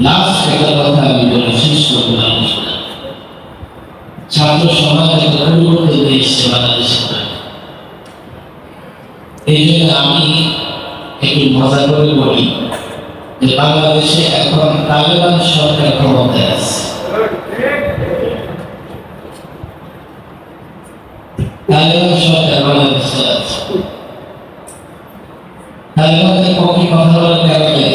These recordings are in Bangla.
লাস্ট একটা কথা আমি বলে শেষ করব ছাত্র সমাজ একটা পরিবর্তন এসছে বাংলাদেশে। এই জন্য আমি একটু মজা করে বলি যে বাংলাদেশে এখন তালেবান সরকার ক্ষমতায় আছে। তালেবান সরকার বাংলাদেশে আছে তালেবানের পক্ষে কথা বলার কারণে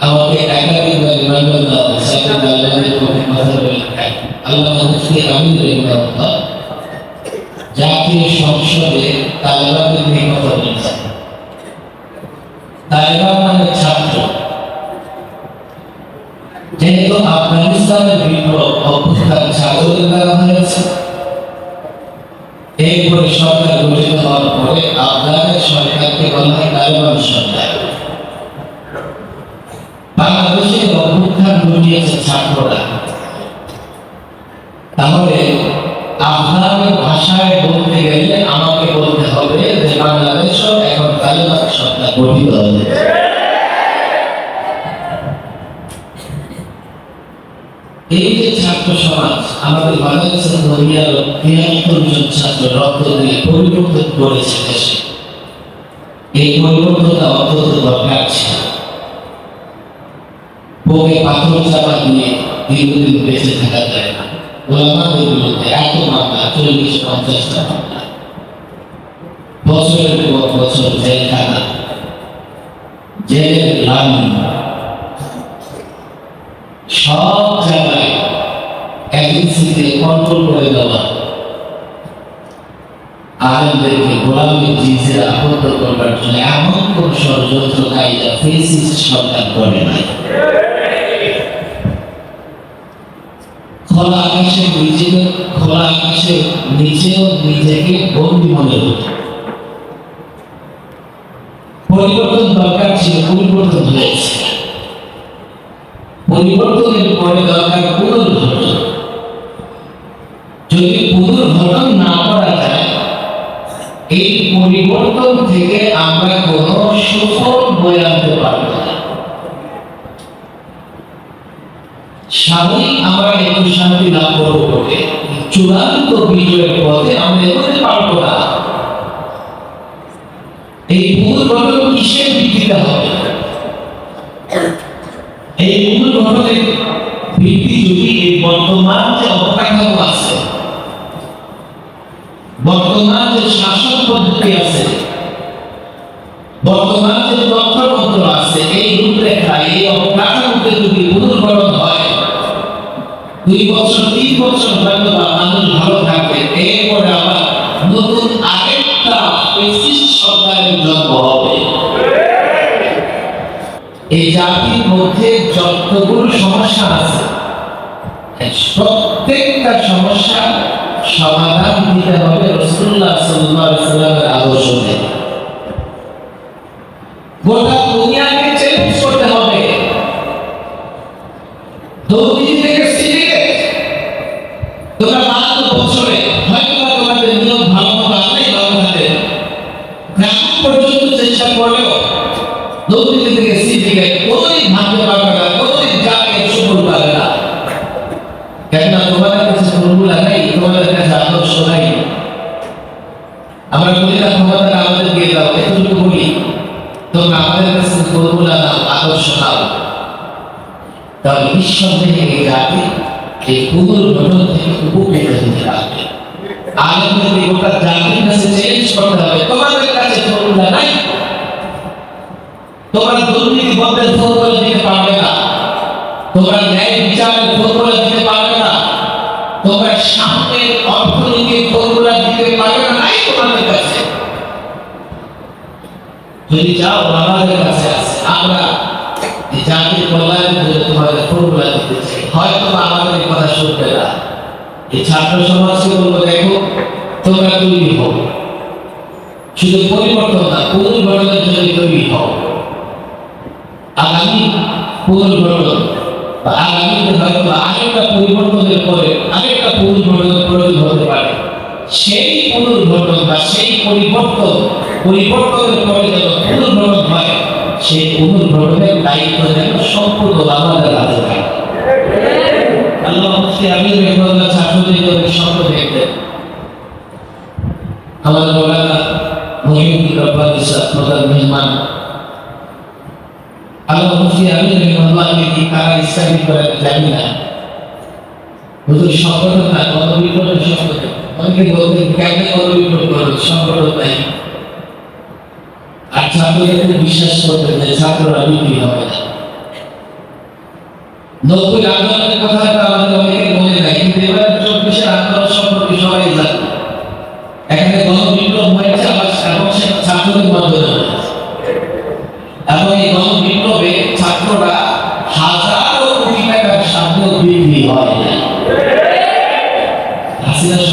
আমাকে একাধিকবার রিমাইন্ডার দেওয়া হয়েছে আপনি তালেবানের পক্ষে কথা বলে আল্লাহ মুফতি আমিন রহিমাহুল্লাহ জাতীয় সংসদে নিয়ে কথা বলেছেন তালেবান মানে ছাত্র যেহেতু আফগানিস্তানের বিপ্লব অভ্যুত্থান ছাত্রদের দ্বারা হয়েছে সরকার গঠিত হওয়ার পরে আফগানের সরকারকে বলা হয় তালেবান সরকার বাংলাদেশের অভ্যুত্থান ঘটিয়েছে ছাত্ররা। তাহলে আফগানের ভাষায় বলতে গেলে আমাকে বলতে হবে যে বাংলাদেশও এখন তালেবান সরকার গঠিত হয়েছে। এই যে ছাত্র সমাজ, আমাদের বাংলাদেশের মহিলা তিয়াত্তর জন ছাত্র রক্ত দিয়ে পরিবর্তন করেছে দেশে। এই পরিবর্তনটা অত্যন্ত দরকার ছিল। বুকে পাথর চাপা দিয়ে দীর্ঘদিন বেঁচে থাকা যায় না। ওলামাদের বিরুদ্ধে এত মামলা চল্লিশ পঞ্চাশটা মামলা বছরের পর বছর জেল খানা জেলের লাইন সব জায়গায় এজেন্সিকে কন্ট্রোল করে দেওয়া। আলেমদেরকে গোলামের জিজে আবদ্ধ করবার জন্য এমন কোন ষড়যন্ত্র কায়দা ফেসিস সরকার করে নাই খোলা আকাশে নিজেকে খোলা আকাশে, নিজেও নিজেকে বন্দি মনে হতো পরিবর্তন দরকার ছিল, পরিবর্তন হয়েছে। পরিবর্তনের পরে দরকার পুনর্গঠন। যদি পুনর্গঠন না করা যায়, এই পরিবর্তন থেকে আমরা কোন সুফল বয়ে আনতে পারব না আমরা একটু করব চূড়ান্ত বিজয়ের পথে এই কিসের এই পুনর্গঠনের ভিত্তি যদি এই বর্তমান যে অবকাঠামো আছে, বর্তমান যে শাসন পদ্ধতি আছে, বর্তমান যে তন্ত্রমন্ত্র আছে, এই রূপরেখা, এই অবকাঠামোতে যদি পুনর্গঠন হয় দুই বছর, তিন বছর হয়তো মানুষ ভালো থাকবে। এরপরে আবার নতুন আরেকটা সরকারের জন্ম হবে। এই জাতির মধ্যে যতগুলো সমস্যা আছে, প্রত্যেকটা সমস্যা সমাধান দিতে হবে রসুল্লাহ আলাইহি সাল্লামের আদর্শ গোটা দুনিয়াকে চ্যালেঞ্জ করতে হবে দুর্নীতি থেকে সিন্ডিকেট তোমরা মাত্র বছরে হয়তো বা তোমাদের নিয়ম ভালো মতো আল্লাহ ভালো থাকে গ্রাম পর্যন্ত চেষ্টা করলেও দুর্নীতি থেকে সিন্ডিকেট কোনোদিন ভাঙতে পারবে না কোনোদিন যাকে সফল পাবে না কেননা তোমাদের কাছে ফর্মুলা নেই তোমাদের কাছে আদর্শ নাই আমরা বলি না ক্ষমতা আমাদের দিয়ে দাও এতটুকু বলি তোমরা আমাদের কাছে ফর্মুলা দাও আদর্শ দাও তাহলে নিঃসন্দেহে এই জাতি এই পুনর্গঠন থেকে উপকৃত হতে পারবে তোমরা দুর্নীতি বন্ধের ফর্মুলা দিতে পারবে না তোমরা ন্যায় বিচারের ফর্মুলা দিতে পারবে তোমরা সামনের অর্থনীতির ফর্মুলা দিতে পারবে নাই তোমাদের কাছে। যদি যাও, আমাদের কাছে আছে। আমরা জাতির কল্যাণের জন্য তোমাদের ফর্মুলা দিতে চাই। হয়তো আমাদের কথা শুনবে না। এই ছাত্র সমাজকে বলব দেখো, তোমরা তৈরি হও। শুধু পরিবর্তন না, পুনর্গঠনের জন্য তৈরি হও। আগামী পুনর্গঠন আরেকটা পরিবর্তনের পরে আরেকটা পুনর্ঘটনের প্রয়োজন হতে পারে। সেই পুনর্ঘটন বা সেই পরিবর্তন, পরিবর্তনের পরে যেন পুনর্গঠন হয়, সেই পুনর্ঘটনের দায়িত্ব যেন সম্পূর্ণ আমাদের হাতে থাকে। আল্লাহ আমি জন্য স্বপ্ন দেখতেন আমাদের মৌলানা মহিউদ্দিন রব্বানি সাহেব প্রধান মেহমান আল্লাহ মুফতি আমির কি কারা জানি না। হুজুর, সংগঠন না গণবিপ্লবের সংগঠন। অনেকে বলতেন, কেন গণবিপ্লব করবে সংগঠন নাই। আর ছাত্রদের বিশ্বাস করতেন যে ছাত্ররা বিক্রি হবে অনেকের মনে নাই কিন্তু এবার চব্বিশের আন্দোলন সম্পর্কে সবাই জানে এখানে গণবিপ্লব হয়েছে আবার এবং সেটা ছাত্রদের মাধ্যমে হয়েছে এবং এই গণবিপ্লবে ছাত্ররা হাজারো কোটি টাকার সামনে বিক্রি হয় না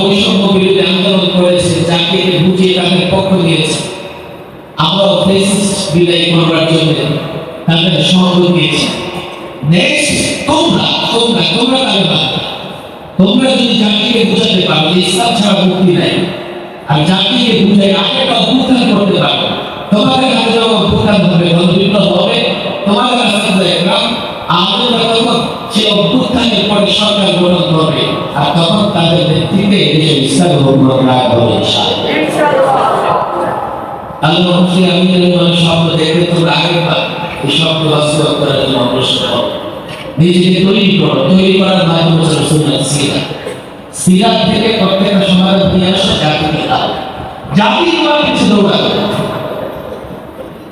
বৈষম্য বিরোধী আন্দোলন করেছে জাতিকে বুঝিয়ে তাদের পক্ষ নিয়েছে আমরাও ফেসিস্ট বিদায় করবার জন্য তাদের সহযোগ দিয়েছি নেক্সট তোমরা তোমরা তোমরা তাদের বাদ তোমরা যদি জাতিকে বুঝাতে পারো যে ইসলাম ছাড়া মুক্তি নাই, আর জাতিকে বুঝে আরেকটা অভ্যুত্থান করতে পারো, তোমাদের হাতে যখন অভ্যুত্থান হবে গণবিপ্লব হবে, তোমাদের হাতে দেখলাম আমাদের সে অভ্যুত্থানের পরে সরকার গ্রহণ করবে। আর তখন তাদের নেতৃত্বে এদেশে ইসলাম গ্রহণ রায় হবে আল্লাহ মুফতি আমিনুল ইসলামের স্বপ্ন দেখে তোমরা আগেরবার এই স্বপ্ন বাস্তবায়ন করার জন্য অগ্রসর হও। নিজেকে তৈরি করো। তৈরি করার মাধ্যম সুন্নাত সিরাত সিরাত থেকে প্রত্যেকটা সমাধান নিয়ে আসো জাতিকে দাও। জাতি তোমার কিছু দৌড়াবে।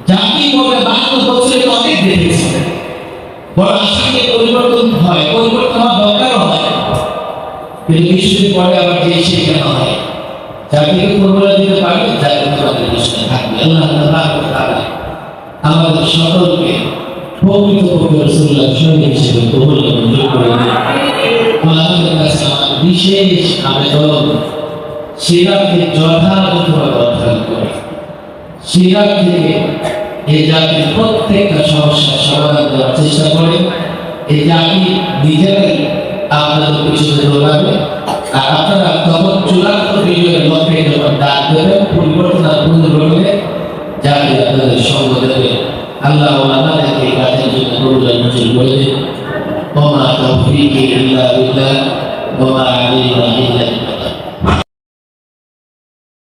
জাতি বলে বাহাত্তর বছরে অনেক দেখেছি। বড় আশাকে পরিবর্তন হয় পরিবর্তন হওয়ার দরকারও হয়। কিন্তু কিছুদিন পরে আবার যে সে কেন হয় জাতিকে পরিবর্তন দিতে পারবে জাতি তোমাদের পিছনে থাকবে আল্লাহ তাআলা আমাদের সকলকে প্রকৃত পক্ষে রসুল্লাহ সঙ্গে হিসেবে কবুল মঞ্জুর করে আমাদের কাছে আমার বিশেষ আবেদন। সিরাতকে যথাযথভাবে অধ্যয়ন করে জাতির প্রত্যেকটা সমস্যার সমাধান দেওয়ার চেষ্টা করে এই জাতি নিজেরাই আপনাদের পিছনে দৌড়াবে আর আপনারা তখন চূড়ান্ত বিজয়ের লক্ষ্যে যখন ডাক দেবেন পরিবর্তন আর পুনর্গঠনে জাতি আপনাদের সঙ্গ দেবে আল্লাহ আমাদেরকে এই কাজের জন্য প্রয়োজন মঞ্জুর করে দিন وما توفيقي إلا بالله وما علينا إلا